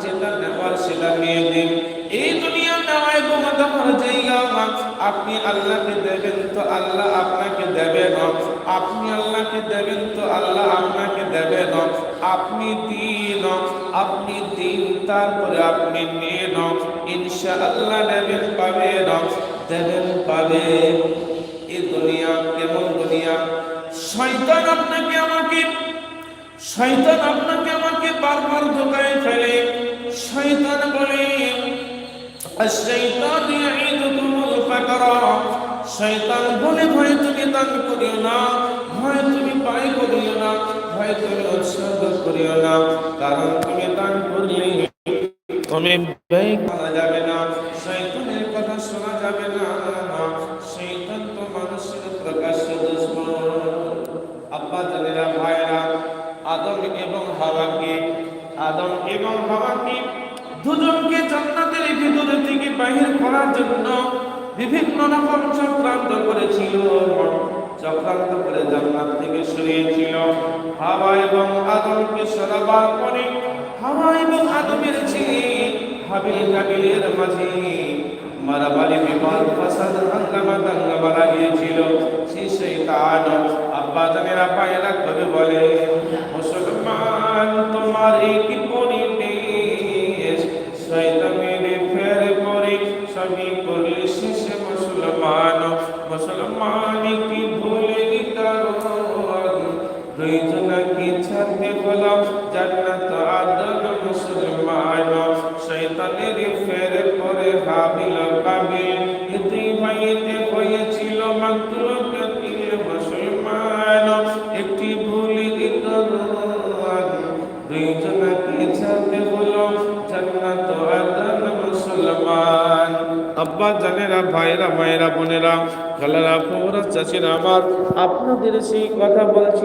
যেটা নেওয়ার সেটা নিয়ে দিন এই দুনিয়া নেওয়ায় তোমাদের জায়গা আপনি আল্লাহকে দেবেন তো আল্লাহ আপনাকে দেবেন আপনি আল্লাহকে দেবেন তো আল্লাহ আপনাকে দেবেন আপনি দিন আপনি দিন, তারপরে আপনি নেন। ইনশাআল্লাহ নেবেন পাবেন দেবেন পাবেন এই দুনিয়া কেমন দুনিয়া? শয়তান আপনাকে আমাকে শয়তান আপনাকে আমাকে বারবার ধোকায় ফেলে শয়তান বলে শয়তান ইয়াইদুকুমুল ফাকরা শয়তান বলে ভয় তুমি দান করিও না ভয় তুমি পাই করিও না ভয় তুমি উৎসর্গ করিও না কারণ তুমি দান করলে তুমি ব্যয় করা যাবে না শয়তানের কথা শোনা যাবে না শয়তান তো মানুষের প্রকাশ্য দুশ্মন আদম এবং হাওয়াকে দুজনকে জান্নাতের ভিতরে থেকে বাহির করার জন্য বিভিন্ন রকম চক্রান্ত করেছিল, চক্রান্ত করে জান্নাত থেকে সরিয়েছিল। হাওয়া এবং আদমকে সরাবার পরে হাওয়া এবং আদমের ছেলে হাবিল কাবিলের মাঝে মারামারি বিবাদ ফাসাদ, হাঙ্গামা দাঙ্গামা লাগিয়েছিল সেই শৈতান আব্বা জানেরা পায়েরা কবে বলে ছাড়তে জান্নাত আদম মুসলমান। শয়তানের ফের করে হাবিল কাবিল। ভাইতে হয়েছিল মাত্র তিন মুসলমান। একটি ভুলি দুইজনকে ছাড়তে হলো জান্নাত আদম মুসলমান। আব্বা জানেরা ভাইরা মায়েরা, বোনেরা, খালারা ফোরা চাচিরা, আমার, আপনাদের সেই কথা বলছি।